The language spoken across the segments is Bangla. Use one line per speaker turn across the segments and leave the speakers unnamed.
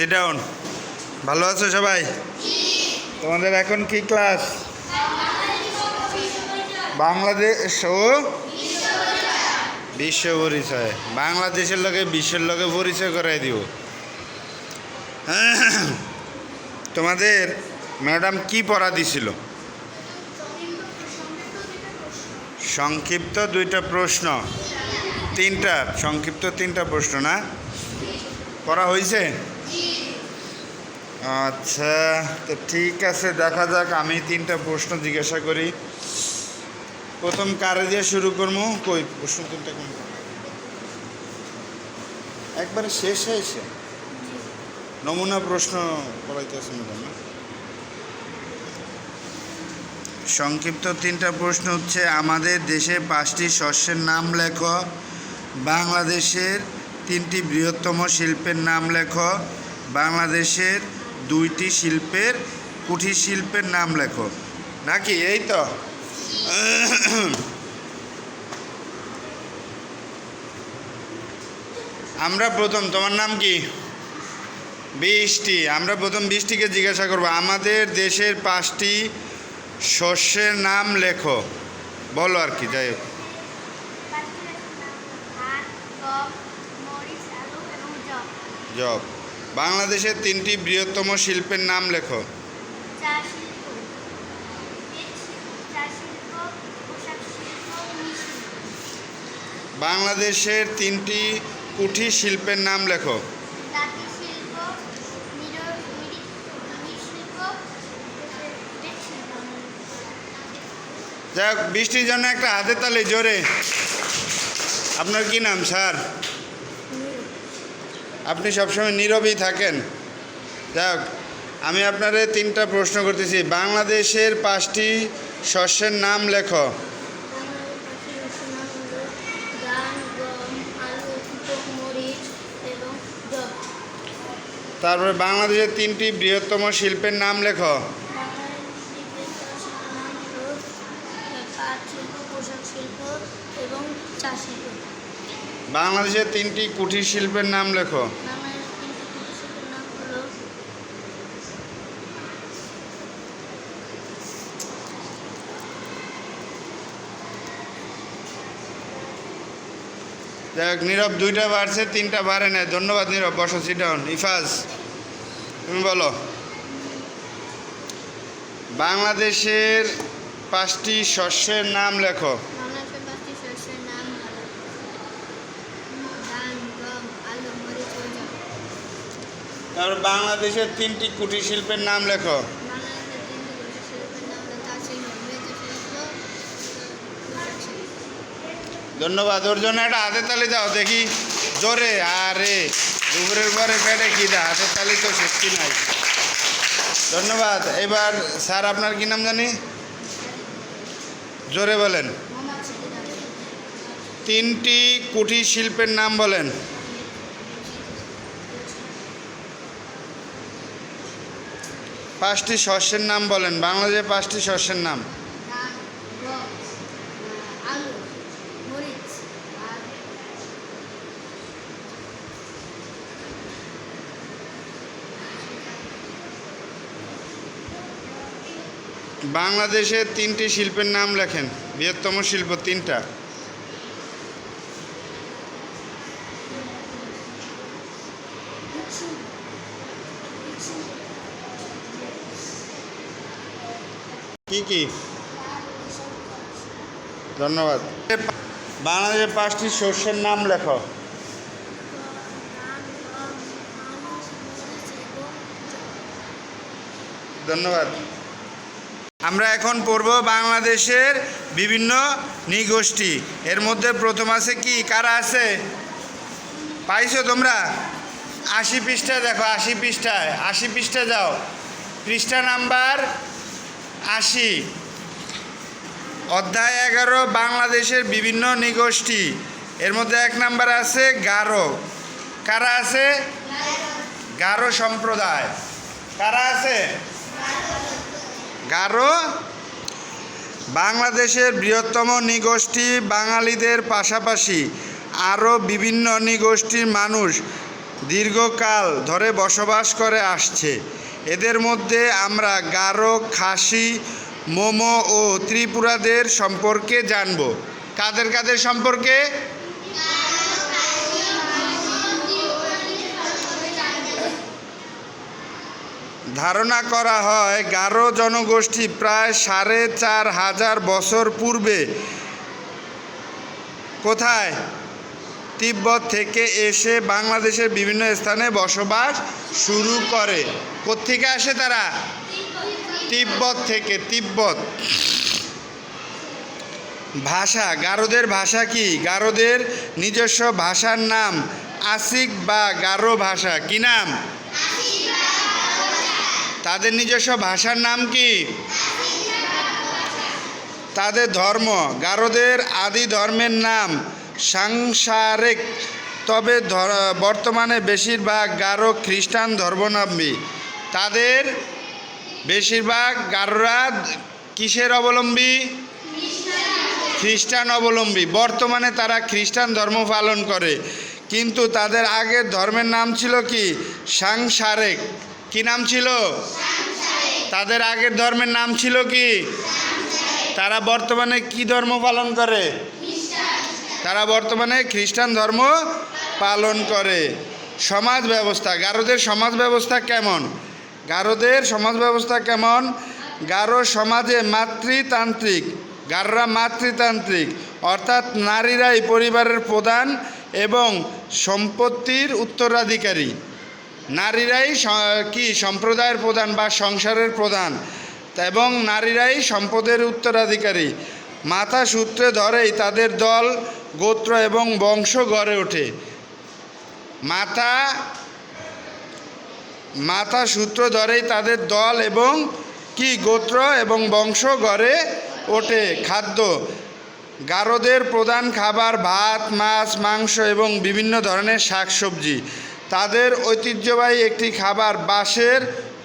সিট ডাউন ভালো আছো সবাই? তোমাদের এখন কি ক্লাস বাংলাদেশ ও বিশ্ব পরিচয়। বাংলাদেশের লোকে বিশ্বের লোকে পরিচয় করাই দিব। তোমাদের ম্যাডাম কি পড়া দিছিল? সংক্ষিপ্ত দুইটা প্রশ্ন। তিনটা, সংক্ষিপ্ত তিনটা প্রশ্ন না? করা হয়েছে আচ্ছা তো ঠিক আছে, দেখা যাক, আমি তিনটা প্রশ্ন জিজ্ঞাসা করি। প্রথম, কারে দিয়ে শুরু করব? কই, প্রশ্ন তিনটা কোন? একবারে শেষ হয়েছে? নমুনা প্রশ্ন পড়াইতেছে ম্যাডাম সংক্ষিপ্ত তিনটা প্রশ্ন হচ্ছে, আমাদের দেশে পাঁচটি শস্যের নাম লেখ, বাংলাদেশের তিনটি বৃহত্তম শিল্পের নাম লেখো, বাংলাদেশের দুইটি শিল্পের কুঠির শিল্পের নাম লেখো। নাকি? এই তো। আমরা প্রথম তোমার নাম কি? বৃষ্টি। আমরা প্রথম বৃষ্টিকে জিজ্ঞাসা করব। আমাদের দেশের পাঁচটি শস্যের নাম লেখো। বলো আর কি যাই হোক।
জব।
বাংলাদেশের তিনটি বৃহত্তম শিল্পের নাম লেখো। বাংলাদেশের তিনটি কুঠির শিল্পের নাম লেখো। যাই হোক বৃষ্টির জন্য একটা হাতে তালি জোরে। আপনার কি নাম স্যার? আপনি সবসময় নীরবেই থাকেন। যাই আমি আপনারে তিনটা প্রশ্ন করতেছি। বাংলাদেশের পাঁচটি শস্যের নাম লেখো। তারপরে বাংলাদেশের তিনটি বৃহত্তম শিল্পের নাম লেখো।
এবং শিল্প।
বাংলাদেশের তিনটি
কুটির শিল্পের নাম
লেখো। হোক নীরব দুইটা বাড়ছে, তিনটা বাড়ে না ধন্যবাদ নীরব, বসো সিট ডাউন ইফাজ, তুমি বলো। বাংলাদেশের পাঁচটি শস্যের নাম লেখো
বাংলাদেশের পাঁচটি শস্যের নাম হলো ধান গম আলু মরিচ ও জব
তারপর বাংলাদেশের তিনটি কুটির শিল্পের নাম লেখো। ধন্যবাদ ওর জন্য একটা হাতের তালি দাও, দেখি। জোরে, আরে, দুপুরের পরে পেটে কি দা হাতের তালি তো সত্যি নাই। ধন্যবাদ, এবার স্যার, আপনার কি নাম জানি? জোরে বলেন। তিনটি কুটির শিল্পের নাম বলেন। পাঁচটি শস্যের নাম বলেন বাংলাদেশের পাঁচটি শস্যের নাম। বাংলাদেশের তিনটি শিল্পের নাম লেখেন বৃহত্তম শিল্প তিনটা। কি কি? ধন্যবাদ। বাংলাদেশের পাঁচটি শস্যের নাম লেখো। ধন্যবাদ। আমরা এখন পড়ব বাংলাদেশের বিভিন্ন নৃগোষ্ঠী। এর মধ্যে প্রথম আছে কি? কারা আছে? পাইছো তোমরা? আশি পৃষ্ঠায় দেখো, আশি পৃষ্ঠায়। আশি পৃষ্ঠা যাও। পৃষ্ঠা নাম্বার আশি। অধ্যায় এগারো, বাংলাদেশের বিভিন্ন নিগোষ্ঠী। এর মধ্যে এক নাম্বার আছে গারো। কারা আছে? গারো সম্প্রদায়। কারা আছে? গারো। বাংলাদেশের বৃহত্তম নিগোষ্ঠী বাঙালিদের পাশাপাশি আরও বিভিন্ন নিগোষ্ঠীর মানুষ দীর্ঘকাল ধরে বসবাস করে আসছে। এদের মধ্যে আমরা গারো, খাসি, মোমো ও ত্রিপুরাদের সম্পর্কে জানব। কাদের কাদের সম্পর্কে? ধারণা করা হয়, গারো জনগোষ্ঠী প্রায় সাড়ে চার হাজার বছর পূর্বে কোথায়? তিব্বত থেকে এসে বাংলাদেশের বিভিন্ন স্থানে বসবাস শুরু করে। কোত্থেকে আসে তারা? তিব্বত থেকে, তিব্বত। ভাষা, গারোদের ভাষা কি? গারোদের নিজস্ব ভাষার নাম আসিক বা গারো ভাষা। কি নাম? তাদের নিজস্ব ভাষার নাম কি? তাদের ধর্ম। গারোদের আদি ধর্মের নাম সাংসারিক, তবে বর্তমানে বেশিরভাগ গারো খ্রিস্টান ধর্মাবলম্বী। তাদের বেশিরভাগ গারোরা কিসের অবলম্বী? খ্রিস্টান অবলম্বী। বর্তমানে তারা খ্রিস্টান ধর্ম পালন করে। কিন্তু তাদের আগের ধর্মের নাম ছিল কি? সাংসারিক। কি নাম ছিল? তাদের আগের ধর্মের নাম ছিল কি? তারা বর্তমানে কি ধর্ম পালন করে? তারা বর্তমানে খ্রিস্টান ধর্ম পালন করে। সমাজ ব্যবস্থা, গারোদের সমাজ ব্যবস্থা কেমন? গারোদের সমাজ ব্যবস্থা কেমন? গারো সমাজে মাতৃতান্ত্রিক, গারোরা মাতৃতান্ত্রিক, অর্থাৎ নারীরাই পরিবারের প্রধান এবং সম্পত্তির উত্তরাধিকারী। নারীরাই কি, সম্প্রদায়ের প্রধান বা সংসারের প্রধান এবং নারীরাই সম্পদের উত্তরাধিকারী। মাথা সূত্রে ধরেই তাদের দল গোত্র এবং বংশ গড়ে ওঠে। মাথা মাথা সূত্র ধরেই তাদের দল এবং কি গোত্র এবং বংশ গড়ে ওঠে। খাদ্য, গারোদের প্রধান খাবার ভাত, মাছ, মাংস এবং বিভিন্ন ধরনের শাকসবজি। তাদের ঐতিহ্যবাহী একটি খাবার বাঁশের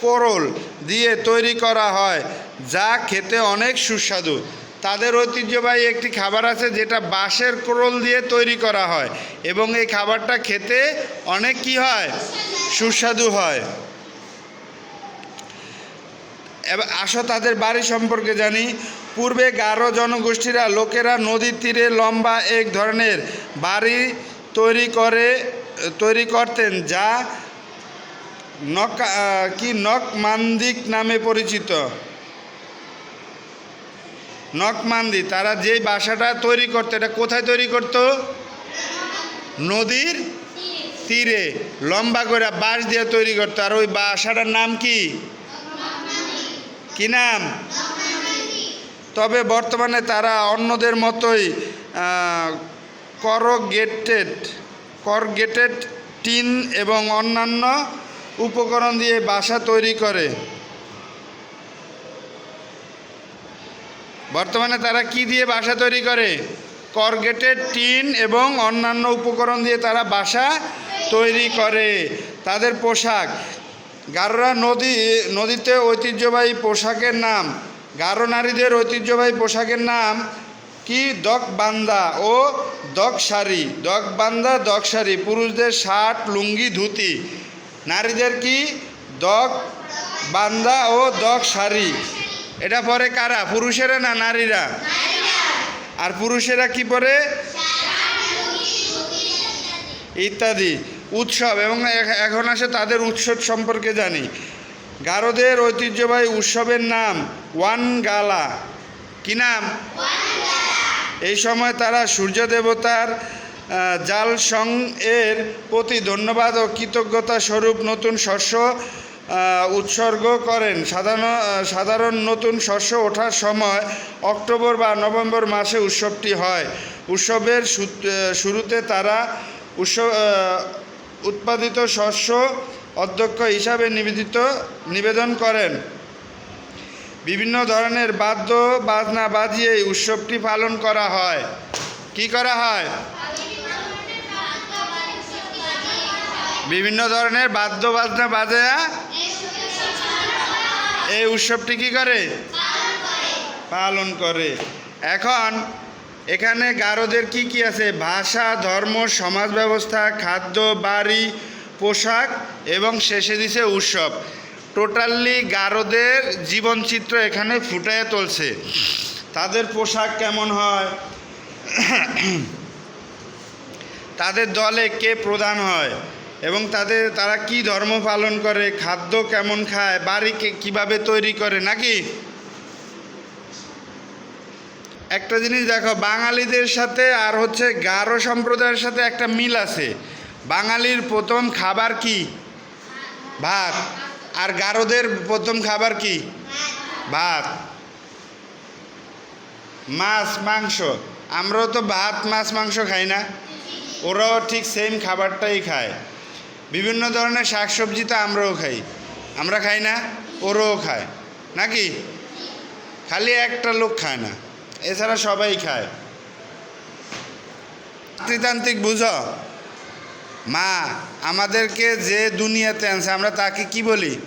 কোরল দিয়ে তৈরি করা হয়, যা খেতে অনেক সুস্বাদু। তাদের ঐতিহ্যবাহী একটি খাবার আছে যেটা বাঁশের কোরল দিয়ে তৈরি করা হয় এবং এই খাবারটা খেতে অনেক কি হয়? সুস্বাদু হয়। আসো তাদের বাড়ি সম্পর্কে জানি। পূর্বে গারো জনগোষ্ঠীরা লোকেরা নদীর তীরে লম্বা এক ধরনের বাড়ি তৈরি করে, তৈরি করতেন যা নক কি নকমান্দিক নামে পরিচিত। নকমান্দি তারা যেই বাসাটা তৈরি করতো, এটা কোথায় তৈরি করতো? নদীর তীরে, লম্বা করে বাঁশ দিয়ে তৈরি করতো। আর ওই বাসাটার নাম কি? কি নাম? তবে বর্তমানে তারা অন্যদের মতোই করগেটেড করগেটেড টিন এবং অন্যান্য উপকরণ দিয়ে বাসা তৈরি করে। বর্তমানে তারা কি দিয়ে বাসা তৈরি করে? করগেটেড টিন এবং অন্যান্য উপকরণ দিয়ে তারা বাসা তৈরি করে। তাদের পোশাক। গারোরা নদী, নদীতে ঐতিহ্যবাহী পোশাকের নাম। গারো নারীদের ঐতিহ্যবাহী পোশাকের নাম কি? দক বান্দা ও দক শাড়ি দক বান্দা দক শাড়ি পুরুষদের শার্ট, লুঙ্গি, ধুতি। নারীদের কি? দক বান্দা ও দক শাড়ি এটা পরে কারা? পুরুষেরা না নারীরা? আর পুরুষেরা কি পরে? ইত্যাদি। উৎসব এবং এখন আসে তাদের উৎসব সম্পর্কে জানি। গারোদের ঐতিহ্যবাহী উৎসবের নাম ওয়ান গালা। কি নাম? এই সময় তারা সূর্য দেবতার আহ, জাল সং এর প্রতি ধন্যবাদ ও কৃতজ্ঞতা স্বরূপ নতুন শস্য উৎসর্গ করেন। সাধারণ সাধারণ নতুন শস্য ওঠার সময় অক্টোবর বা নভেম্বর মাসে উৎসবটি হয়। উৎসবের শুরুতে তারা উৎসব উৎপাদিত শস্য অধ্যক্ষ হিসাবে নিবেদিত, নিবেদন করেন। বিভিন্ন ধরনের বাদ্য বাজনা বাজিয়ে উৎসবটি পালন করা হয়। কি করা হয়? বিভিন্ন ধরনের বাদ্য বাজনা বাজে এই উৎসবটি কি করে? পালন করে। এখন এখানে গারোদের কি কি আছে? ভাষা, ধর্ম সমাজ ব্যবস্থা খাদ্য, বাড়ি, পোশাক এবং শেষে দিছে উৎসব। টোটালি গারোদের জীবনচিত্র এখানে ফুটায় তুলছে। তাদের পোশাক কেমন হয়? তাদের দলে কে প্রধান হয়? এবং তাদের, তারা কি ধর্ম পালন করে, খাদ্য কেমন খায়, বাড়িকে কীভাবে তৈরি করে, নাকি? একটা জিনিস দেখো, বাঙালিদের সাথে আর হচ্ছে গারো সম্প্রদায়ের সাথে একটা মিল আছে। বাঙালির প্রথম খাবার কি? ভাত। আর গারোদের প্রথম খাবার কি? ভাত। মাছ, মাংস। আমরাও তো ভাত, মাছ, মাংস খাই না। ওরাও ঠিক সেম খাবারটাই খায়। বিভিন্ন ধরনের শাকসবজি তো আমরাও খাই। আমরা খাই না, ওরাও খায়। নাকি? খালি একটা লোক খায় না। এছাড়া সবাই খায়। মাতৃতান্ত্রিক বুঝো? মা, আমাদেরকে যে দুনিয়াতে আনছে, আমরা তাকে কি বলি?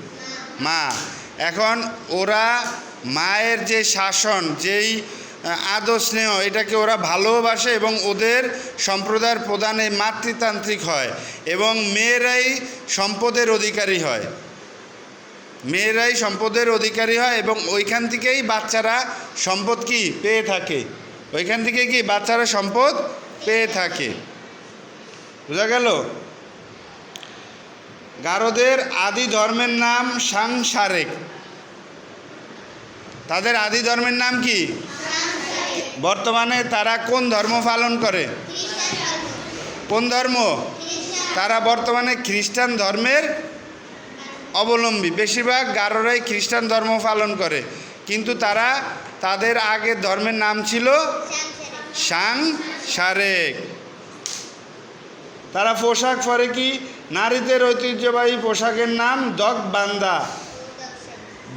মা। এখন ওরা মায়ের যে শাসন, যেই আদর স্নেহ, এটাকে ওরা ভালোবাসে এবং ওদের সম্প্রদায়ের প্রধানে মাতৃতান্ত্রিক হয় এবং মেয়েরাই সম্পদের অধিকারী হয়। মেয়েরাই সম্পদের অধিকারী হয় এবং ওইখান থেকেই বাচ্চারা সম্পদ কি? পেয়ে থাকে। ওইখান থেকে কি বাচ্চারা সম্পদ পেয়ে থাকে। বোঝা গেল? গারোদের আদি ধর্মের নাম সাংসারেক। তাদের আদি ধর্মের নাম কি? বর্তমানে তারা কোন ধর্ম পালন করে? কোন ধর্ম? তারা বর্তমানে খ্রিস্টান ধর্মের অবলম্বী। বেশিরভাগ গারোরাই খ্রিস্টান ধর্ম পালন করে। কিন্তু তারা তাদের আগের ধর্মের নাম ছিল সাং সারেক। তারা পোশাক পরে কি? নারীদের ঐতিহ্যবাহী পোশাকের নাম দক বান্দা।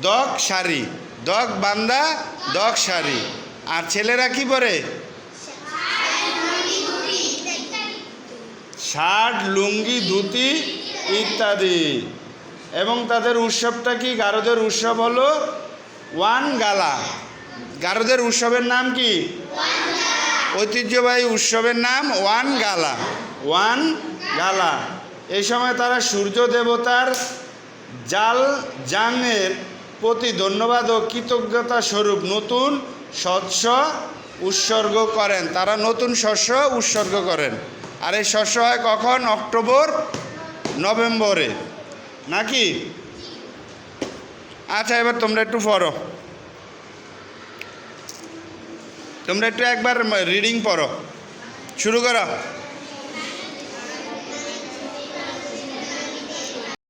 দক শাড়ি দক বান্দা দক শাড়ি আর ছেলেরা কি পরে? শার্ট লুঙ্গি, ধুতি ইত্যাদি। এবং তাদের উৎসবটা কি? গারোদের উৎসব হলো ওয়ান গালা। গারোদের উৎসবের নাম কি? ঐতিহ্যবাহী উৎসবের নাম ওয়ান গালা। ওয়ান গালা। এই সময় তারা সূর্য দেবতার জাল, জাংয়ের প্রতি ধন্যবাদ ও কৃতজ্ঞতা স্বরূপ নতুন শস্য উৎসর্গ করেন। তারা নতুন শস্য উৎসর্গ করেন। আর এই শস্য হয় কখন? অক্টোবর, নভেম্বরে। নাকি? আচ্ছা এবার তোমরা একটু পড়ো। তোমরা একটু একবার রিডিং পড়ো। শুরু করো।